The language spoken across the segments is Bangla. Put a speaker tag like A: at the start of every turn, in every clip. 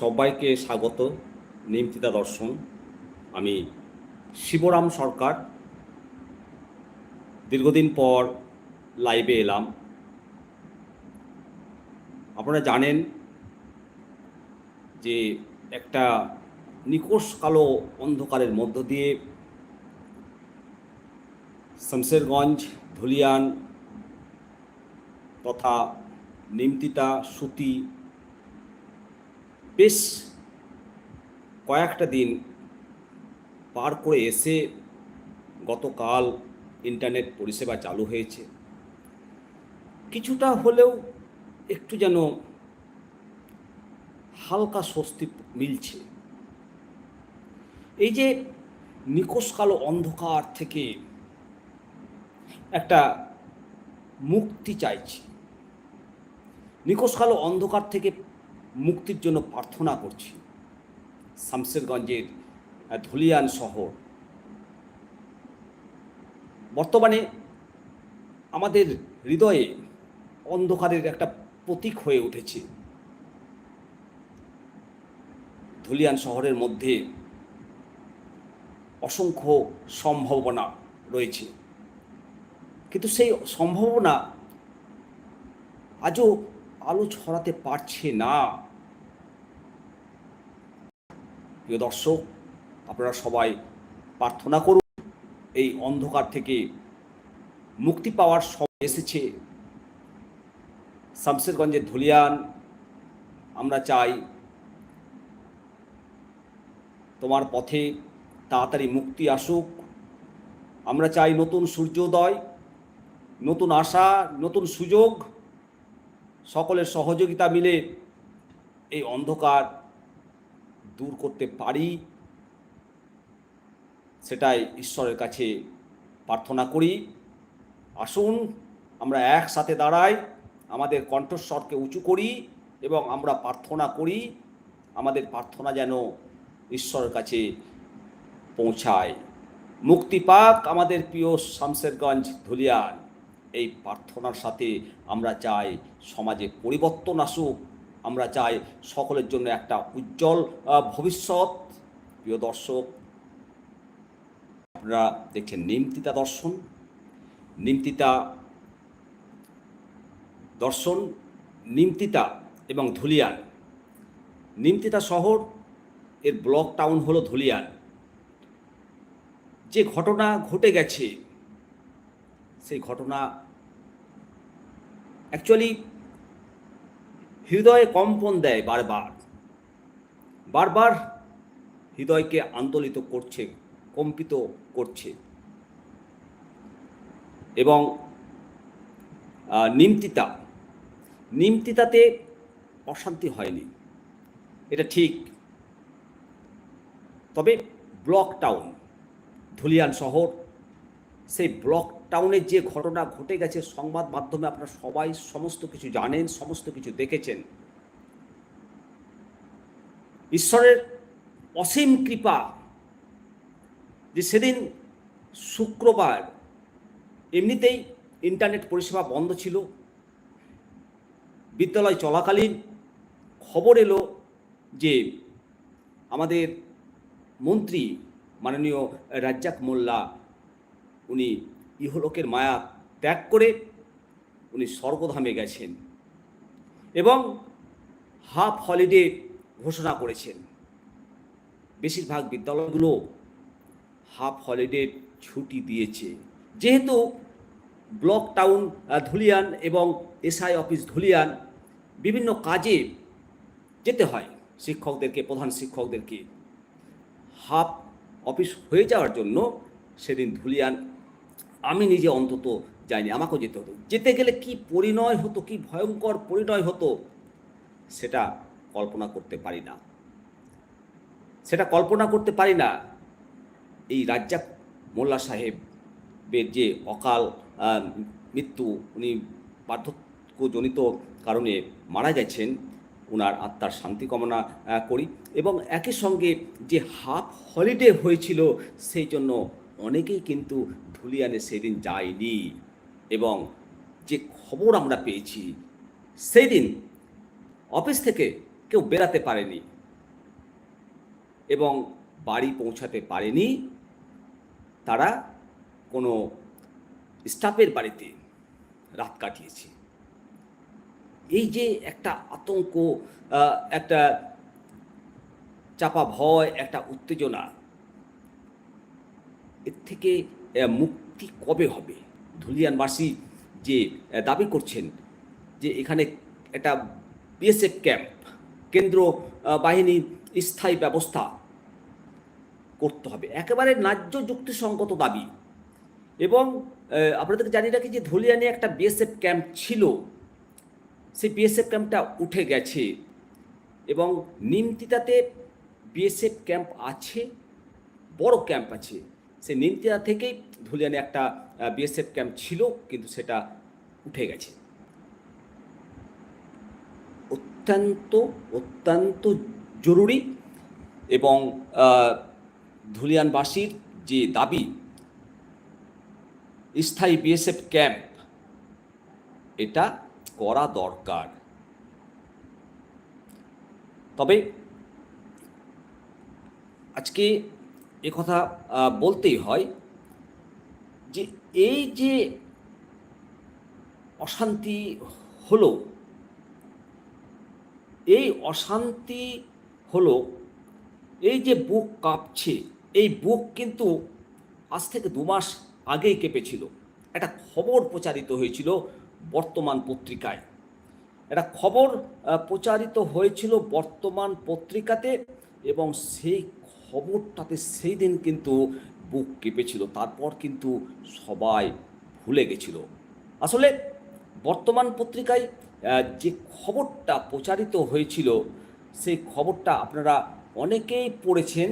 A: সবাইকে স্বাগত, নিমতিতা দর্শন। আমি শিবরাম সরকার। দীর্ঘদিন পর লাইভে এলাম। আপনারা জানেন যে একটা নিকোষ কালো অন্ধকারের মধ্য দিয়ে শমশেরগঞ্জ, ধুলিয়ান তথা নিমতিতা, সুতি বেশ কয়েকটা দিন পার করে এসে গতকাল ইন্টারনেট পরিষেবা চালু হয়েছে। কিছুটা হলেও একটু যেন হালকা স্বস্তি মিলছে। এই যে নিকোষ কালো অন্ধকার থেকে একটা মুক্তি চাইছি। নিকোষ কালো অন্ধকার থেকে মুক্তির জন্য প্রার্থনা করছি। শামশেরগঞ্জের ধুলিয়ান শহর। বর্তমানে আমাদের হৃদয়ে অন্ধকারের একটা প্রতীক হয়ে উঠেছে। ধুলিয়ান শহরের মধ্যে অসংখ্য সম্ভাবনা রয়েছে। কিন্তু সেই সম্ভাবনা আজও আলো ছড়াতে পারছে না। প্রিয় দর্শক, আপনারা সবাই প্রার্থনা করুন, এই অন্ধকার থেকে মুক্তি পাওয়ার সময় এসেছে। শামশেরগঞ্জের ধুলিয়ান, আমরা চাই তোমার পথে তাড়াতাড়ি মুক্তি আসুক। আমরা চাই নতুন সূর্যোদয়, নতুন আশা, নতুন সুযোগ, সকলের সহযোগিতা মিলে এই অন্ধকার দূর করতে পারি, সেটাই ঈশ্বরের কাছে প্রার্থনা করি। আসুন, আমরা একসাথে দাঁড়াই, আমাদের কণ্ঠস্বরকে উঁচু করি এবং আমরা প্রার্থনা করি, আমাদের প্রার্থনা যেন ঈশ্বরের কাছে পৌঁছায়। মুক্তি পাক আমাদের প্রিয় শামশেরগঞ্জ ধুলিয়ান এই প্রার্থনার সাথে আমরা চাই সমাজে পরিবর্তন আসুক আমরা চাই সকলের জন্য একটা উজ্জ্বল ভবিষ্যৎ। প্রিয় দর্শক, আপনারা দেখছেন নিমতিতা দর্শন। নিমতিতা দর্শন, নিমতিতা এবং ধুলিয়ান নিমতিতা শহর, এর ব্লক টাউন হলো ধুলিয়ান যে ঘটনা ঘটে গেছে, সেই ঘটনা অ্যাকচুয়ালি হৃদয়ে কম্পন দেয় বারবার। বারবার হৃদয়কে আন্দোলিত করছে, কম্পিত করছে। এবং নিমতিতা, নিমতিতাতে অশান্তি হয়নি। এটা ঠিক। তবে ব্লক টাউন, ধুলিয়ান শহর সেই ব্লক টাউনের যে ঘটনা ঘটে গেছে, সংবাদ মাধ্যমে আপনারা সবাই সমস্ত কিছু জানেন, সমস্ত কিছু দেখেছেন। ঈশ্বরের অসীম কৃপা যে সেদিন শুক্রবার এমনিতেই ইন্টারনেট পরিষেবা বন্ধ ছিল, বিদ্যালয় চলাকালীন খবর এলো যে আমাদের মন্ত্রী মাননীয় রাজ্জাক মোল্লা উনি ইহলোকের মায়া ত্যাগ করে উনি স্বর্গধামে গেছেন এবং হাফ হলিডে ঘোষণা করেছেন। বেশিরভাগ বিদ্যালয়গুলো হাফ হলিডে ছুটি দিয়েছে। যেহেতু ব্লক টাউন ধুলিয়ান এবং এসআই অফিস ধুলিয়ান বিভিন্ন কাজে যেতে হয় শিক্ষকদেরকে, প্রধান শিক্ষকদেরকে। হাফ অফিস হয়ে যাওয়ার জন্য সেদিন ধুলিয়ান আমি নিজে অন্তত যাইনি, আমাকেও যেতে হতো। যেতে গেলে কি পরিণয় হতো, কি ভয়ঙ্কর পরিণয় হতো, সেটা কল্পনা করতে পারি না। সেটা কল্পনা করতে পারি না। এই রাজ্জাক মোল্লা সাহেবের যে অকাল মৃত্যু, উনি বার্ধক্যজনিত কারণে মারা গেছেন ওনার আত্মার শান্তি কামনা করি। এবং একই সঙ্গে যে হাফ হলিডে হয়েছিল, সেই জন্য অনেকেই কিন্তু ধুলিয়ানে সেদিন যায়নি এবং যে খবর আমরা পেয়েছি সেই দিন অফিস থেকে কেউ বেরাতে পারেনি এবং বাড়ি পৌঁছাতে পারেনি তারা কোনো স্টাফের বাড়িতে রাত কাটিয়েছে। এই যে একটা আতঙ্ক একটা চাপা ভয়, একটা উত্তেজনা এর থেকে মুক্তি কবে হবে? ধুলিয়ানবাসী যে দাবি করছেন যে এখানে একটা বিএসএফ ক্যাম্প কেন্দ্র আহ, বাহিনীর স্থায়ী ব্যবস্থা করতে হবে। একেবারে ন্যায্য যুক্তিসঙ্গত দাবি। এবং আপনাদেরকে জানি রাখি যে ধুলিয়ানে একটা বিএসএফ ক্যাম্প ছিল। সেই বিএসএফ ক্যাম্পটা উঠে গেছে। এবং নিমতিতাতে বিএসএফ ক্যাম্প আছে বড় ক্যাম্প আছে। সেই নিমতিতা থেকেই ধুলিয়ানে একটা বিএসএফ ক্যাম্প ছিল, কিন্তু সেটা উঠে গেছে। অত্যন্ত অত্যন্ত জরুরি এবং ধুলিয়ানবাসীর যে দাবি, স্থায়ী বিএসএফ ক্যাম্প এটা করা দরকার। তবে আজকে কথা বলতেই হয় যে এই যে অশান্তি হলো, এই অশান্তি হলো, এই যে বুক কাঁপছে, এই বুক কিন্তু আজ থেকে দু মাস আগেই কেঁপেছিল। একটা খবর প্রচারিত হয়েছিল বর্তমান পত্রিকায়। একটা খবর প্রচারিত হয়েছিল বর্তমান পত্রিকাতে এবং সেই খবরটাতে সেই দিন কিন্তু বুক কেঁপেছিল, তারপর কিন্তু সবাই ভুলে গেছিল। আসলে বর্তমান পত্রিকায় যে খবরটা প্রচারিত হয়েছিল, সেই খবরটা আপনারা অনেকেই পড়েছেন।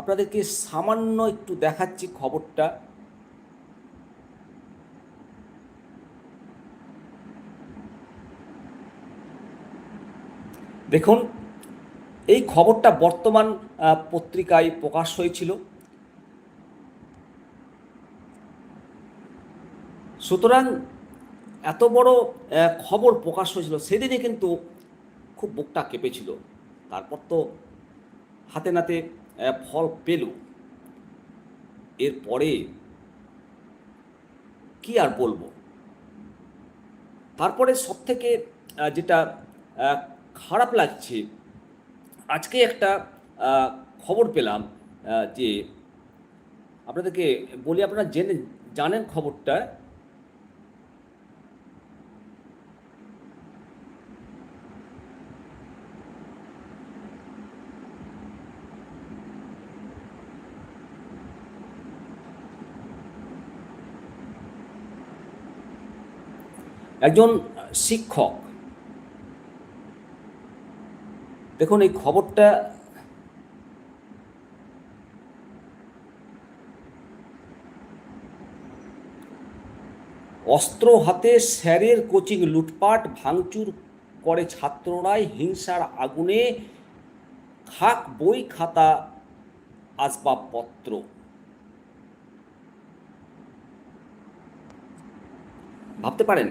A: আপনাদেরকে সামান্য একটু দেখাচ্ছি খবরটা। দেখুন এই খবরটা বর্তমান পত্রিকায় প্রকাশ হয়েছিল। সুতরাং এত বড় খবর প্রকাশ হয়েছিল, সেদিনে কিন্তু খুব বুকটা কেঁপেছিল। তারপর তো হাতে নাতে ফল পেল। এরপরে কি আর বলব? তারপরে সব থেকে যেটা খারাপ লাগছে আজকে একটা খবর পেলাম যে আপনাদেরকে বলি আপনারা জেনে জানেন খবরটা? একজন শিক্ষক দেখুন, এই খবরটা অস্ত্র হাতে স্যারের কোচিং লুটপাট ভাঙচুর করে ছাত্ররাই হিংসার আগুনে খাক বই খাতা আসবাবপত্র। ভাবতে পারেন?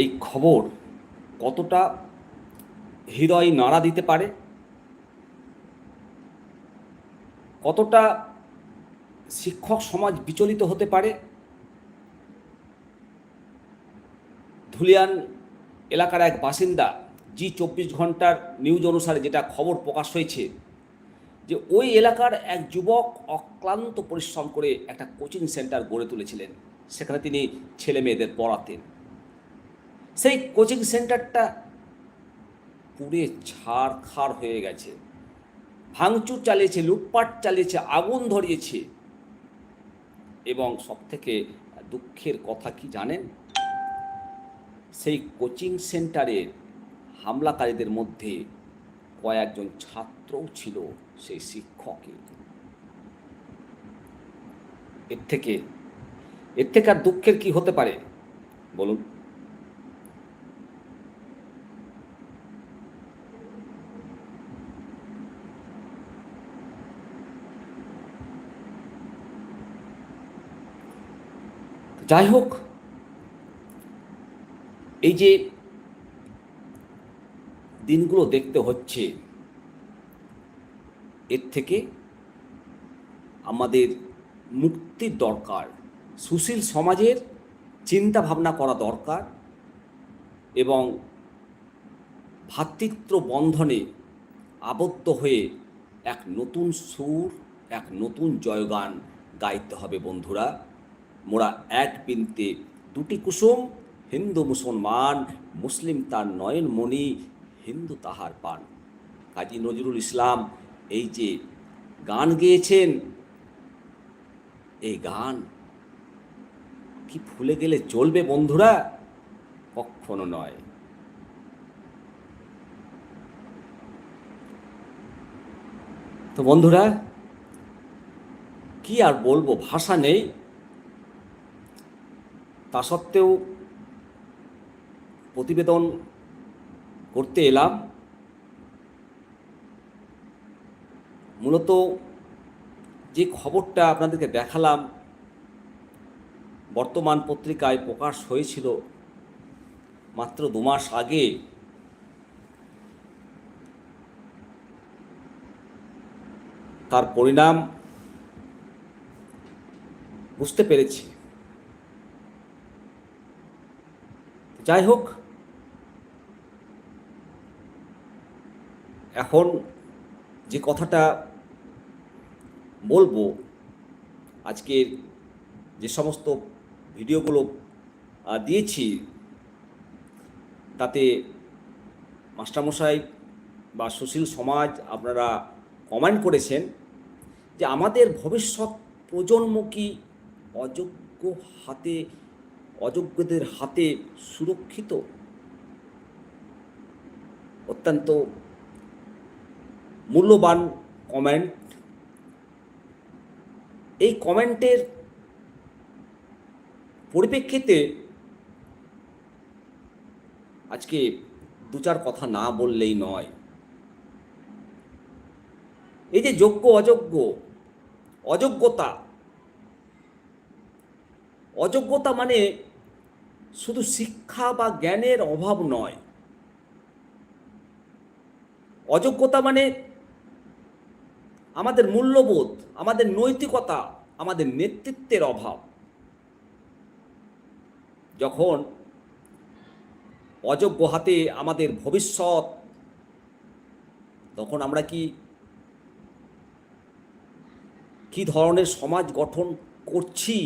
A: এই খবর কতটা হৃদয় নাড়া দিতে পারে? কতটা শিক্ষক সমাজ বিচলিত হতে পারে? ধুলিয়ান এলাকার এক বাসিন্দা জি চব্বিশ ঘণ্টার নিউজ অনুসারে যেটা খবর প্রকাশ হয়েছে, যে ওই এলাকার এক যুবক অক্লান্ত পরিশ্রম করে একটা কোচিং সেন্টার গড়ে তুলেছিলেন। সেখানে তিনি ছেলে মেয়েদের পড়াতেন। সেই কোচিং সেন্টারটা পুড়ে ছাড় খাড় হয়ে গেছে। ভাঙচুর চালিয়েছে, লুটপাট চালিয়েছে, আগুন ধরিয়েছে। এবং সব থেকে দুঃখের কথা কি জানেন? সেই কোচিং সেন্টারের হামলাকারীদের মধ্যে কয়েকজন ছাত্রও ছিল সেই শিক্ষকের এর থেকে এর থেকে আর দুঃখের কি হতে পারে? বলুন। যাই হোক এই যে দিনগুলো দেখতে হচ্ছে, এর থেকে আমাদের মুক্তির দরকার, সুশীল সমাজের চিন্তা ভাবনা করা দরকার এবং ভ্রাতৃত্ব বন্ধনে আবদ্ধ হয়ে এক নতুন সুর, এক নতুন জয়গান গাইতে হবে বন্ধুরা। মোরা এক বিনতে দুটি কুসুম, হিন্দু মুসলমান, মুসলিম তার নয়নমণি হিন্দু তাহার পান। কাজী নজরুল ইসলাম এই যে গান গেয়েছেন, এই গান কি ভুলে গেলে চলবে বন্ধুরা? কখনো নয়। তো বন্ধুরা, কি আর বলব? ভাষা নেই। তা সত্ত্বেও প্রতিবেদন করতে এলাম। মূলত যে খবরটা আপনাদেরকে দেখালাম, বর্তমান পত্রিকায় প্রকাশ হয়েছিল মাত্র দু মাস আগে। তার পরিণাম বুঝতে পেরেছি। যাই হোক, এখন যে কথাটা বলব, আজকের যে সমস্ত ভিডিওগুলো দিয়েছি, তাতে মাস্টারমশাই বা সুশীল সমাজ আপনারা কমেন্ট করেছেন যে আমাদের ভবিষ্যৎ প্রজন্ম কি অযোগ্য হাতে অযোগ্যদের হাতে সুরক্ষিত? অত্যন্ত মূল্যবান কমেন্ট এই কমেন্টের পরিপ্রেক্ষিতে আজকে দু চার কথা না বললেই নয়। এই যে যোগ্য, অযোগ্য, অযোগ্যতা অযোগ্যতা মানে শুধু শিক্ষা বা জ্ঞানের অভাব নয়। অযোগ্যতা মানে আমাদের মূল্যবোধ, আমাদের নৈতিকতা, আমাদের নেতৃত্বের অভাব। যখন অযোগ্য হাতে আমাদের ভবিষ্যৎ, তখন আমরা কি কি ধরনের সমাজ গঠন করছি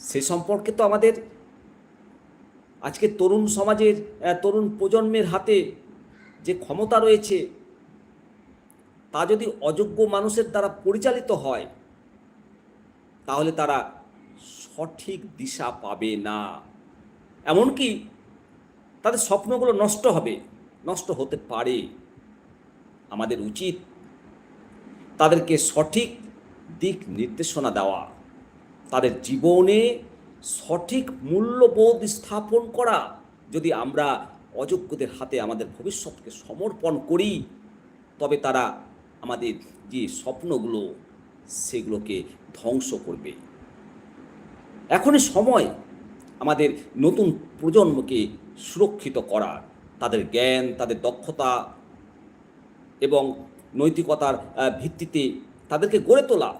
A: সে সম্পর্কে তো আমাদের আজকে তরুণ সমাজের তরুণ প্রজন্মের হাতে যে ক্ষমতা রয়েছে, তা যদি অযোগ্য মানুষের দ্বারা পরিচালিত হয়, তাহলে তারা সঠিক দিশা পাবে না। এমনকি তাদের স্বপ্নগুলো নষ্ট হবে, নষ্ট হতে পারে। আমাদের উচিত তাদেরকে সঠিক দিক নির্দেশনা দেওয়া। তাদের জীবনে সঠিক মূল্যবোধ স্থাপন করা, যদি আমরা অযোগ্যদের হাতে আমাদের ভবিষ্যৎকে সমর্পণ করি, তবে তারা আমাদের যে স্বপ্নগুলো, সেগুলোকে ধ্বংস করবে। এখনই সময় আমাদের নতুন প্রজন্মকে সুরক্ষিত করার, তাদের জ্ঞান, তাদের দক্ষতা এবং নৈতিকতার ভিত্তিতে তাদেরকে গড়ে তোলা।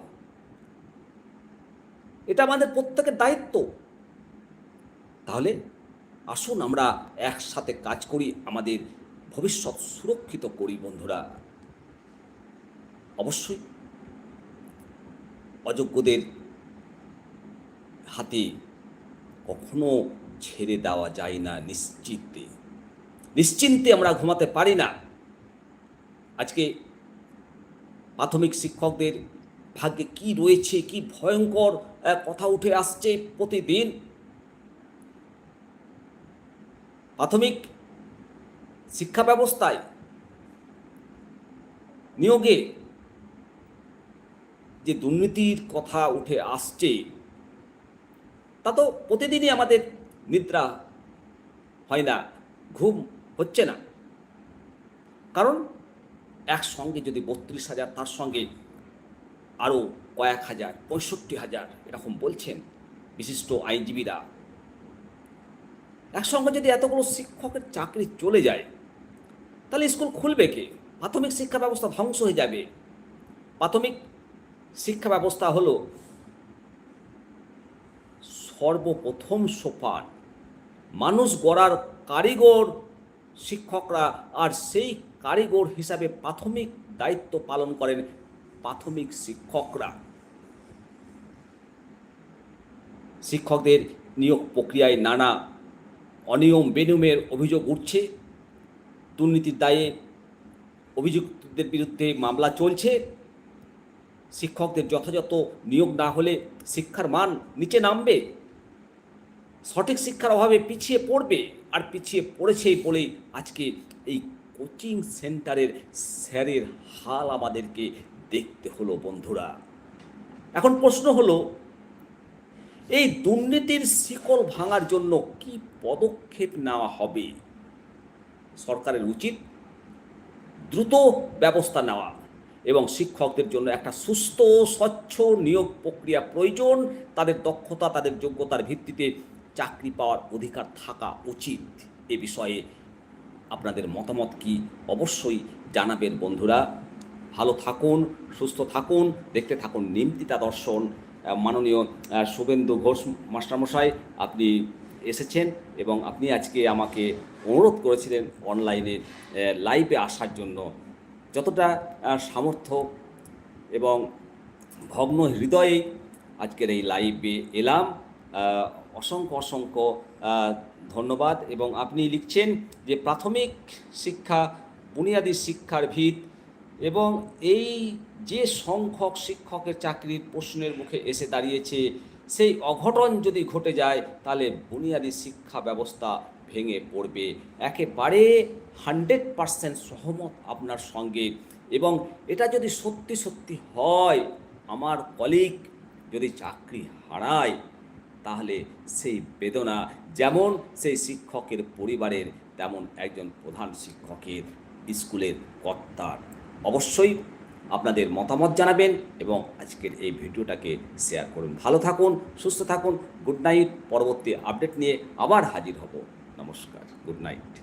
A: এটা আমাদের প্রত্যেকের দায়িত্ব। তাহলে আসুন আমরা একসাথে কাজ করি, আমাদের ভবিষ্যৎ সুরক্ষিত করি বন্ধুরা। অবশ্যই অযোগ্যদের হাতে কখনো ছেড়ে দেওয়া যায় না নিশ্চিন্তে। নিশ্চিন্তে আমরা ঘুমাতে পারি না। আজকে প্রাথমিক শিক্ষকদের ভাগ্যে কি রয়েছে, কি ভয়ঙ্কর কথা উঠে আসছে প্রতিদিন। প্রাথমিক শিক্ষা ব্যবস্থায় নিয়োগে যে দুর্নীতির কথা উঠে আসছে, তা তো প্রতিদিনই আমাদের নিদ্রা হয় না, ঘুম হচ্ছে না। কারণ একসঙ্গে যদি বত্রিশ হাজার, তার সঙ্গে আরও কয়েক হাজার, পঁয়ষট্টি হাজার এরকম বলছেন বিশিষ্ট আইনজীবীরা। একসঙ্গে যদি এতগুলো শিক্ষকের চাকরি চলে যায়, তাহলে স্কুল খুলবে কে? প্রাথমিক শিক্ষা ব্যবস্থা ধ্বংস হয়ে যাবে। প্রাথমিক শিক্ষা ব্যবস্থা হলো সর্বপ্রথম সোপান। মানুষ গড়ার কারিগর শিক্ষকরা আর সেই কারিগর হিসাবে প্রাথমিক দায়িত্ব পালন করেন প্রাথমিক শিক্ষকরা। শিক্ষকদের নিয়োগ প্রক্রিয়ায় নানা অনিয়ম বেনিয়মের অভিযোগ উঠছে। দুর্নীতির দায়ে অভিযুক্তদের বিরুদ্ধে মামলা চলছে। শিক্ষকদের যথাযথ নিয়োগ না হলে শিক্ষার মান নিচে নামবে। সঠিক শিক্ষার অভাবে পিছিয়ে পড়বে আর পিছিয়ে পড়েছেই বলেই আজকে এই কোচিং সেন্টারের স্যারের হাল আমাদেরকে দেখতে হলো বন্ধুরা। এখন প্রশ্ন হলো, এই দুর্নীতির শিকল ভাঙার জন্য কি পদক্ষেপ নেওয়া হবে? সরকারের উচিত দ্রুত ব্যবস্থা নেওয়া এবং শিক্ষকদের জন্য একটা সুস্থ, স্বচ্ছ নিয়োগ প্রক্রিয়া প্রয়োজন। তাদের দক্ষতা, তাদের যোগ্যতার ভিত্তিতে চাকরি পাওয়ার অধিকার থাকা উচিত। এ বিষয়ে আপনাদের মতামত কি অবশ্যই জানাবেন বন্ধুরা। ভালো থাকুন, সুস্থ থাকুন, দেখতে থাকুন নিমতিতা দর্শন। মাননীয় শুভেন্দু ঘোষ মাস্টারমশাই, আপনি এসেছেন এবং আপনি আজকে আমাকে অনুরোধ করেছিলেন অনলাইনে লাইভে আসার জন্য। যতটা সামর্থ্য এবং ভগ্ন হৃদয়ে আজকের এই লাইভে এলাম অসংখ্য অসংখ্য ধন্যবাদ এবং আপনি লিখছেন যে প্রাথমিক শিক্ষা, বুনিয়াদী শিক্ষার ভিত এবং এই যে সংখ্যক শিক্ষকের চাকরির প্রশ্নের মুখে এসে দাঁড়িয়েছে, সেই অঘটন যদি ঘটে যায়, তাহলে বুনিয়াদী শিক্ষা ব্যবস্থা ভেঙে পড়বে। একেবারে হান্ড্রেড পারসেন্ট সহমত আপনার সঙ্গে। এবং এটা যদি সত্যি সত্যি হয়, আমার কলিগ যদি চাকরি হারায়, তাহলে সেই বেদনা যেমন সেই শিক্ষকের পরিবারের, তেমন একজন প্রধান শিক্ষকের, স্কুলের কর্তার। অবশ্যই আপনাদের মতামত জানাবেন এবং আজকের এই ভিডিওটাকে শেয়ার করুন। ভালো থাকুন, সুস্থ থাকুন, গুড নাইট। পরবর্তী আপডেট নিয়ে আবার হাজির হব। নমস্কার, গুড নাইট।